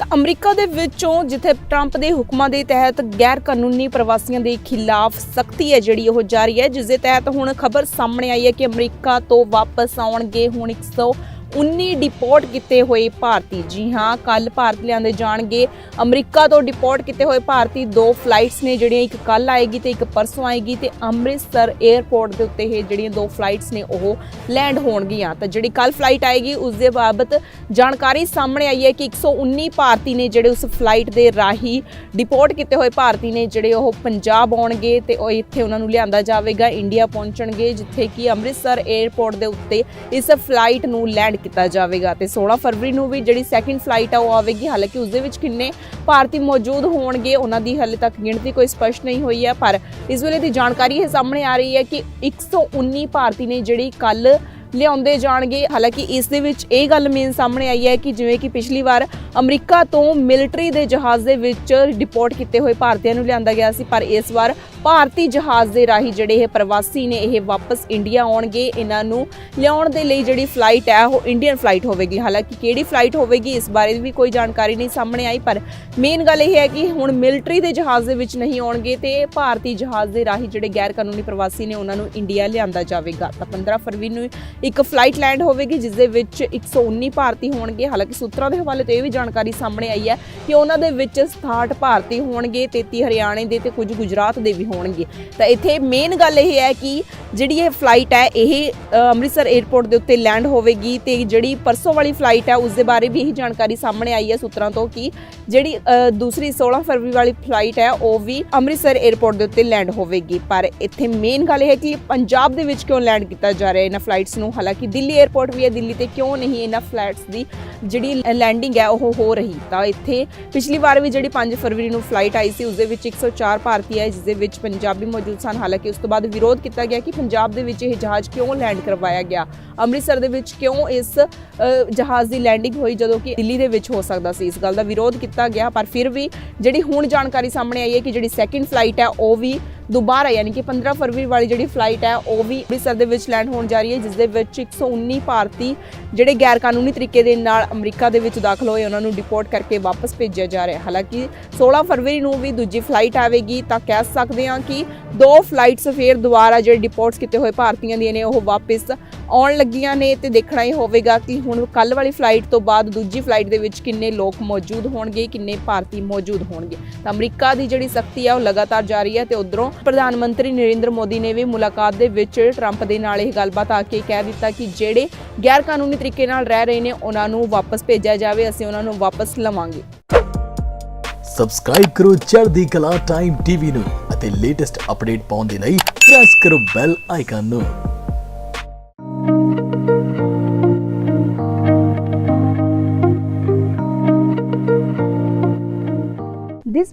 ਤਾਂ ਅਮਰੀਕਾ ਦੇ ਵਿੱਚੋਂ ਜਿੱਥੇ ਟਰੰਪ ਦੇ ਹੁਕਮਾਂ ਦੇ ਤਹਿਤ ਗੈਰ ਕਾਨੂੰਨੀ ਪ੍ਰਵਾਸੀਆਂ ਦੇ ਖਿਲਾਫ ਸਖਤੀ ਹੈ ਜਿਹੜੀ ਉਹ ਜਾਰੀ ਹੈ, ਜਿਸ ਦੇ ਤਹਿਤ ਹੁਣ ਖਬਰ ਸਾਹਮਣੇ ਆਈ ਹੈ ਕਿ ਅਮਰੀਕਾ ਤੋਂ ਵਾਪਸ ਆਉਣਗੇ ਹੁਣ 119 ਡਿਪੋਰਟ ਕੀਤੇ ਹੋਏ ਭਾਰਤੀ। ਜੀ ਹਾਂ ਕੱਲ ਭਾਰਤ ਲਿਆਂਦੇ ਜਾਣਗੇ। ਅਮਰੀਕਾ ਤੋਂ ਡਿਪੋਰਟ ਕੀਤੇ ਹੋਏ ਭਾਰਤੀ ਦੋ ਫਲਾਈਟਸ ਨੇ, ਜਿਹੜੀਆਂ ਇੱਕ ਕੱਲ ਆਏਗੀ ਤੇ ਇੱਕ ਪਰਸੋਂ ਆਏਗੀ ਤੇ ਅੰਮ੍ਰਿਤਸਰ 에ਅਰਪੋਰਟ ਦੇ ਉੱਤੇ ਇਹ ਜਿਹੜੀਆਂ ਦੋ ਫਲਾਈਟਸ ਨੇ, ਉਹ ਲੈਂਡ ਹੋਣਗੀਆਂ। ਤਾਂ ਜਿਹੜੀ ਕੱਲ ਫਲਾਈਟ ਆਏਗੀ, ਉਸ ਦੇ ਬਾਬਤ ਜਾਣਕਾਰੀ ਸਾਹਮਣੇ ਆਈ ਹੈ ਕਿ 119 ਭਾਰਤੀ ਨੇ ਜਿਹੜੇ ਉਸ ਫਲਾਈਟ ਦੇ ਰਾਹੀਂ ਡਿਪੋਰਟ ਕੀਤੇ ਹੋਏ ਭਾਰਤੀ ਨੇ, ਜਿਹੜੇ ਉਹ ਪੰਜਾਬ ਆਉਣਗੇ ਤੇ ਉਹ ਇੱਥੇ ਉਹਨਾਂ ਨੂੰ ਲਿਆਂਦਾ ਜਾਵੇਗਾ, ਇੰਡੀਆ ਪਹੁੰਚਣਗੇ, ਜਿੱਥੇ ਕਿ ਅੰਮ੍ਰਿਤਸਰ 에ਅਰਪੋਰਟ ਦੇ ਉੱਤੇ ਇਸ ਫਲਾਈਟ ਨੂੰ ਲੈਂਡ ਕੀਤਾ ਜਾਵੇਗਾ ਤੇ 16 ਫਰਵਰੀ ਨੂੰ ਵੀ ਜਿਹੜੀ ਸੈਕਿੰਡ ਫਲਾਈਟ ਆ ਉਹ ਆਵੇਗੀ। ਹਾਲਾਂਕਿ ਉਸ ਦੇ ਵਿੱਚ ਕਿੰਨੇ ਭਾਰਤੀ ਮੌਜੂਦ ਹੋਣਗੇ, ਉਹਨਾਂ ਦੀ ਹਾਲੇ ਤੱਕ ਗਿਣਤੀ ਕੋਈ ਸਪਸ਼ਟ ਨਹੀਂ ਹੋਈ ਹੈ, ਪਰ ਇਸ ਵੇਲੇ ਦੀ ਜਾਣਕਾਰੀ ਇਹ ਸਾਹਮਣੇ ਆ ਰਹੀ ਹੈ ਕਿ 119 ਭਾਰਤੀ ਨੇ ਜਿਹੜੀ ਕੱਲ ਲਿਆਉਂਦੇ ਜਾਣਗੇ। ਹਾਲਾਂਕਿ ਇਸ ਦੇ ਵਿੱਚ ਇਹ ਗੱਲ ਮੇਨ ਸਾਹਮਣੇ ਆਈ ਹੈ ਕਿ ਜਿਵੇਂ ਕਿ ਪਿਛਲੀ ਵਾਰ ਅਮਰੀਕਾ ਤੋਂ ਮਿਲਟਰੀ ਦੇ ਜਹਾਜ਼ ਦੇ ਵਿੱਚ ਡਿਪੋਰਟ ਕੀਤੇ ਹੋਏ ਭਾਰਤੀਆਂ ਨੂੰ ਲਿਆਂਦਾ ਗਿਆ ਸੀ, ਪਰ ਇਸ ਵਾਰ ਭਾਰਤੀ ਜਹਾਜ਼ ਦੇ ਰਾਹੀਂ ਜਿਹੜੇ ਇਹ ਪ੍ਰਵਾਸੀ ਨੇ, ਇਹ ਵਾਪਸ ਇੰਡੀਆ ਆਉਣਗੇ। ਇਹਨਾਂ ਨੂੰ ਲਿਆਉਣ ਦੇ ਲਈ ਜਿਹੜੀ ਫਲਾਈਟ ਹੈ, ਉਹ ਇੰਡੀਅਨ ਫਲਾਈਟ ਹੋਵੇਗੀ। ਹਾਲਾਂਕਿ ਕਿਹੜੀ ਫਲਾਈਟ ਹੋਵੇਗੀ, ਇਸ ਬਾਰੇ ਵੀ ਕੋਈ ਜਾਣਕਾਰੀ ਨਹੀਂ ਸਾਹਮਣੇ ਆਈ, ਪਰ ਮੇਨ ਗੱਲ ਇਹ ਹੈ ਕਿ ਹੁਣ ਮਿਲਟਰੀ ਦੇ ਜਹਾਜ਼ ਦੇ ਵਿੱਚ ਨਹੀਂ ਆਉਣਗੇ ਤੇ ਭਾਰਤੀ ਜਹਾਜ਼ ਦੇ ਰਾਹੀਂ ਜਿਹੜੇ ਗੈਰ ਕਾਨੂੰਨੀ ਪ੍ਰਵਾਸੀ ਨੇ, ਉਹਨਾਂ ਨੂੰ ਇੰਡੀਆ ਲਿਆਂਦਾ ਜਾਵੇਗਾ। ਤਾਂ 15 ਫਰਵਰੀ ਨੂੰ ਇੱਕ ਫਲਾਈਟ ਲੈਂਡ ਹੋਵੇਗੀ ਜਿਸ ਦੇ ਵਿੱਚ 119 ਭਾਰਤੀ ਹੋਣਗੇ। ਹਾਲਾਂਕਿ ਸੂਤਰਾਂ ਦੇ ਹਵਾਲੇ ਤੋਂ ਇਹ ਵੀ ਜਾਣਕਾਰੀ ਸਾਹਮਣੇ ਆਈ ਹੈ ਕਿ ਉਹਨਾਂ ਦੇ ਵਿੱਚ 67 ਭਾਰਤੀ ਹੋਣਗੇ 33 ਹਰਿਆਣੇ ਦੇ ਤੇ ਕੁਝ ਗੁਜਰਾਤ ਦੇ ਵੀ ਹੋਣਗੇ। ਤਾਂ ਇੱਥੇ ਮੇਨ ਗੱਲ ਇਹ ਹੈ ਕਿ ਜਿਹੜੀ ਇਹ ਫਲਾਈਟ ਹੈ, ਇਹ ਅੰਮ੍ਰਿਤਸਰ 에ਅਰਪੋਰਟ ਦੇ ਉੱਤੇ ਲੈਂਡ ਹੋਵੇਗੀ ਤੇ ਜਿਹੜੀ ਪਰਸੋਂ ਵਾਲੀ ਫਲਾਈਟ ਹੈ ਉਸ ਦੇ ਬਾਰੇ ਵੀ ਇਹੀ ਜਾਣਕਾਰੀ ਸਾਹਮਣੇ ਆਈ ਹੈ ਸੂਤਰਾਂ ਤੋਂ ਕਿ ਜਿਹੜੀ ਦੂਸਰੀ 16 ਫਰਵਰੀ ਵਾਲੀ ਫਲਾਈਟ ਹੈ, ਉਹ ਵੀ ਅੰਮ੍ਰਿਤਸਰ 에ਅਰਪੋਰਟ ਦੇ ਉੱਤੇ ਲੈਂਡ ਹੋਵੇਗੀ। ਪਰ ਇੱਥੇ ਮੇਨ ਗੱਲ ਇਹ ਹੈ ਕਿ ਪੰਜਾਬ ਦੇ ਵਿੱਚ ਕਿਉਂ ਲੈਂਡ ਕੀਤਾ ਜਾ ਰਿਹਾ ਇਹਨਾਂ ਫਲਾਈਟਸ ਨੂੰ? ਹਾਲਾਂਕਿ ਦਿੱਲੀ 에ਅਰਪੋਰਟ ਵੀ ਹੈ। ਦਿੱਲੀ ਤੇ ਕਿਉਂ ਨਹੀਂ ਇਹਨਾਂ ਫਲਾਈਟਸ ਦੀ ਜਿਹੜੀ ਲੈਂਡਿੰਗ ਹੈ, ਉਹ ਹੋ ਰਹੀ? ਤਾਂ ਇੱਥੇ ਪਿਛਲੀ ਵਾਰ ਵੀ ਜਿਹੜੀ 5 ਫਰਵਰੀ ਨੂੰ ਫਲਾਈਟ ਆਈ ਸੀ ਉਸ ਦੇ ਵਿੱਚ 104 ਭਾਰਤੀ ਆਏ ਜਿਸ ਦੇ ਵਿੱਚ ਪੰਜਾਬੀ ਮੌਜੂਦ ਸਨ। ਹਾਲਾਂਕਿ ਉਸ ਤੋਂ ਬਾਅਦ ਵਿਰੋਧ ਕੀਤਾ ਗਿਆ ਕਿ ਪੰਜਾਬ ਦੇ ਵਿੱਚ ਇਹ ਜਹਾਜ਼ ਕਿਉਂ ਲੈਂਡ ਕਰਵਾਇਆ ਗਿਆ? ਅੰਮ੍ਰਿਤਸਰ ਦੇ ਵਿੱਚ ਕਿਉਂ ਇਸ ਜਹਾਜ਼ ਦੀ ਲੈਂਡਿੰਗ ਹੋਈ, ਜਦੋਂ ਕਿ ਦਿੱਲੀ ਦੇ ਵਿੱਚ ਹੋ ਸਕਦਾ ਸੀ? ਇਸ ਗੱਲ ਦਾ ਵਿਰੋਧ ਕੀਤਾ ਗਿਆ, ਪਰ ਫਿਰ ਵੀ ਜਿਹੜੀ ਹੁਣ ਜਾਣਕਾਰੀ ਸਾਹਮਣੇ ਆਈ ਹੈ ਕਿ ਜਿਹੜੀ ਸੈਕਿੰਡ ਫਲਾਈਟ ਹੈ, ਉਹ ਵੀ ਦੁਬਾਰਾ ਯਾਨੀ ਕਿ 15 ਫਰਵਰੀ ਵਾਲੀ ਜਿਹੜੀ ਫਲਾਈਟ ਹੈ, ਉਹ ਵੀ ਅੰਮ੍ਰਿਤਸਰ ਦੇ ਵਿੱਚ ਲੈਂਡ ਹੋਣ ਜਾ ਰਹੀ ਹੈ, ਜਿਸ ਦੇ ਵਿੱਚ 119 ਭਾਰਤੀ ਜਿਹੜੇ ਗੈਰ ਕਾਨੂੰਨੀ ਤਰੀਕੇ ਦੇ ਨਾਲ ਅਮਰੀਕਾ ਦੇ ਵਿੱਚ ਦਾਖਲ ਹੋਏ, ਉਹਨਾਂ ਨੂੰ ਡਿਪੋਰਟ ਕਰਕੇ ਵਾਪਸ ਭੇਜਿਆ ਜਾ ਰਿਹਾ ਹਾਲਾਂਕਿ 16 ਫਰਵਰੀ ਨੂੰ ਵੀ ਦੂਜੀ ਫਲਾਈਟ ਆਵੇਗੀ, ਤਾਂ ਕਹਿ ਸਕਦੇ ਹਾਂ ਕਿ ਦੋ ਫਲਾਈਟਸ ਫੇਰ ਦੁਬਾਰਾ ਜਿਹੜੇ ਡਿਪੋਰਟਸ ਕੀਤੇ ਹੋਏ ਭਾਰਤੀਆਂ ਦੀਆਂ ਨੇ, ਉਹ ਵਾਪਸ ਆਉਣ ਲੱਗੀਆਂ ਨੇ ਤੇ ਦੇਖਣਾ ਹੀ ਹੋਵੇਗਾ ਕਿ ਹੁਣ ਕੱਲ ਵਾਲੀ ਫਲਾਈਟ ਤੋਂ ਬਾਅਦ ਦੂਜੀ ਫਲਾਈਟ ਦੇ ਵਿੱਚ ਕਿੰਨੇ ਲੋਕ ਮੌਜੂਦ ਹੋਣਗੇ, ਕਿੰਨੇ ਭਾਰਤੀ ਮੌਜੂਦ ਹੋਣਗੇ। ਤਾਂ ਅਮਰੀਕਾ ਦੀ ਜਿਹੜੀ ਸਖਤੀ ਹੈ, ਉਹ ਲਗਾਤਾਰ ਜਾਰੀ ਹੈ ਤੇ ਉਧਰੋਂ ਪ੍ਰਧਾਨ ਮੰਤਰੀ ਨਰਿੰਦਰ ਮੋਦੀ ਨੇ ਵੀ ਮੁਲਾਕਾਤ ਦੇ ਵਿੱਚ ਟਰੰਪ ਦੇ ਨਾਲ ਇਹ ਗੱਲਬਾਤ ਆ ਕੇ ਕਹਿ ਦਿੱਤਾ ਕਿ ਜਿਹੜੇ ਗੈਰ ਕਾਨੂੰਨੀ ਤਰੀਕੇ ਨਾਲ ਰਹਿ ਰਹੇ ਨੇ, ਉਹਨਾਂ ਨੂੰ ਵਾਪਸ ਭੇਜਿਆ ਜਾਵੇ, ਅਸੀਂ ਉਹਨਾਂ ਨੂੰ ਵਾਪਸ ਲਵਾਂਗੇ। ਸਬਸਕ੍ਰਾਈਬ ਕਰੋ ਚੜ੍ਹਦੀ ਕਲਾ ਟਾਈਮ ਟੀਵੀ ਨੂੰ ਅਤੇ ਲੇਟੈਸਟ ਅਪਡੇਟ ਪਾਉਣ ਦੇ ਲਈ ਪ੍ਰੈਸ ਕਰੋ ਬੈਲ ਆਈਕਨ ਨੂੰ।